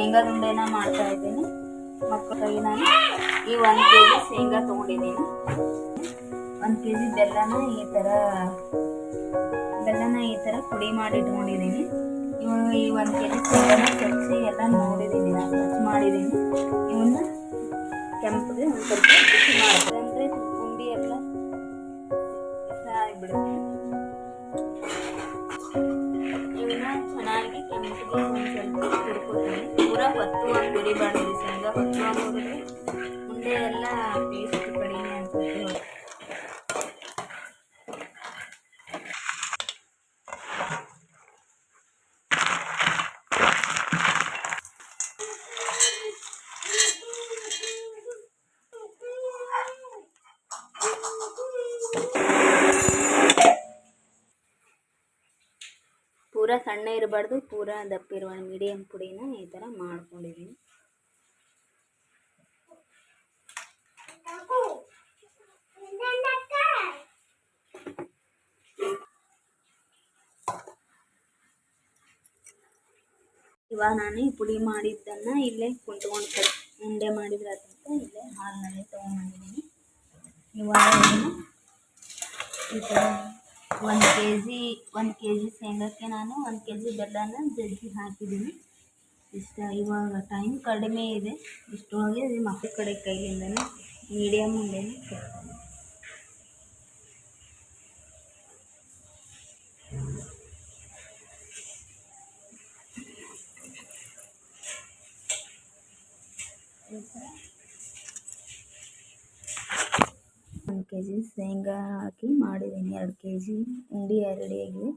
ಶೇಂಗಾದ ಉಂಡೆನ ಮಾಡ್ತಾ ಇದ್ದೀನಿ. ಮಕ್ಕಳಿಗೆ ನಾನು ಈ ಒಂದು ಕೆ ಜಿ ಶೇಂಗಾ ತೊಗೊಂಡಿದ್ದೀನಿ. ಒಂದು ಕೆ ಜಿ ಬೆಲ್ಲನ ಈ ಥರ ಬೆಲ್ಲನ ಈ ಥರ ಪುಡಿ ಮಾಡಿ ಇಟ್ಕೊಂಡಿದ್ದೀನಿ. ಇವಾಗ ಈ ಒಂದು ಕೆ ಜಿ ಶೇಂಗಾನ ಕೆಚ್ಚಿ ಎಲ್ಲ ನೋಡಿದ್ದೀನಿ, ನಾನು ಮಾಡಿದ್ದೀನಿ. ಇವನ್ನ ಕೆಂಪಗೆ ಒಂದು ಸ್ವಲ್ಪ ಬಿಸಿ ಮಾಡ್ತಾರೆ ಅಂದರೆ ಉಂಡೆ ಎಲ್ಲ ಆಗಿಬಿಡುತ್ತೆ. ಇವನ್ನ ಚೆನ್ನಾಗಿ ಕೆಂಪಿಗೆ ಒಂದು ಸ್ವಲ್ಪ ಪೂರ ಹೊತ್ತುವಂಗೆ ಹುರಿಬಾರ್ದು ಶೇಂಗಾ ಹೊತ್ತುವಂಗೆ ಹುರಿದ್ರೆ ಉಂಡೆ ಎಲ್ಲ ಟೇಸ್ಟ್ ಕಡಿಮೆ ಅನ್ಸುತ್ತೆ ಪೂರ ಸಣ್ಣ ಇರಬಾರ್ದು, ಪೂರ ದಪ್ಪ ಇರುವ ಮೀಡಿಯಮ್ ಪುಡಿನ ಈ ಥರ ಮಾಡ್ಕೊಂಡಿದ್ದೀನಿ ಇವಾಗ ನಾನು ಪುಡಿ ಮಾಡಿದ್ದನ್ನು ಇಲ್ಲೇ ಕುಂತ್ಕೊಂಡು ಕಟ್, ಉಂಡೆ ಮಾಡಿದ್ರೆ ಅಂತ ಇಲ್ಲೇ ಹಾಲಿನಲ್ಲಿ ತೊಗೊಂಬಂದಿದ್ದೀನಿ ಇವಾಗ ಈ ಥರ ಒಂದು ಕೆ ಜಿ ಒಂದು ಕೆ ಜಿ ಶೇಂಗಕ್ಕೆ ನಾನು ಒಂದು ಕೆ ಜಿ ಬೆಲ್ಲನ ಜಜ್ಜಿ ಹಾಕಿದ್ದೀನಿ. ಇಷ್ಟ ಇವಾಗ ಟೈಮ್ ಕಡಿಮೆ ಇದೆ. ಇಷ್ಟೊಳಗೆ ಮಕ್ಕಳ ಕಡೆ ಕೈಯಿಂದನೇ ಮೀಡಿಯಮ್ ಉಂಡೆನೇ ಕೊಡ್ತೀನಿ ಕೆ ಜಿ ಶೇಂಗಾ ಹಾಕಿ ಮಾಡಿದ್ದೀನಿ. ಎರಡು ಕೆ ಜಿ ಉಂಡೆ ರೆಡಿಯಾಗಿವೆ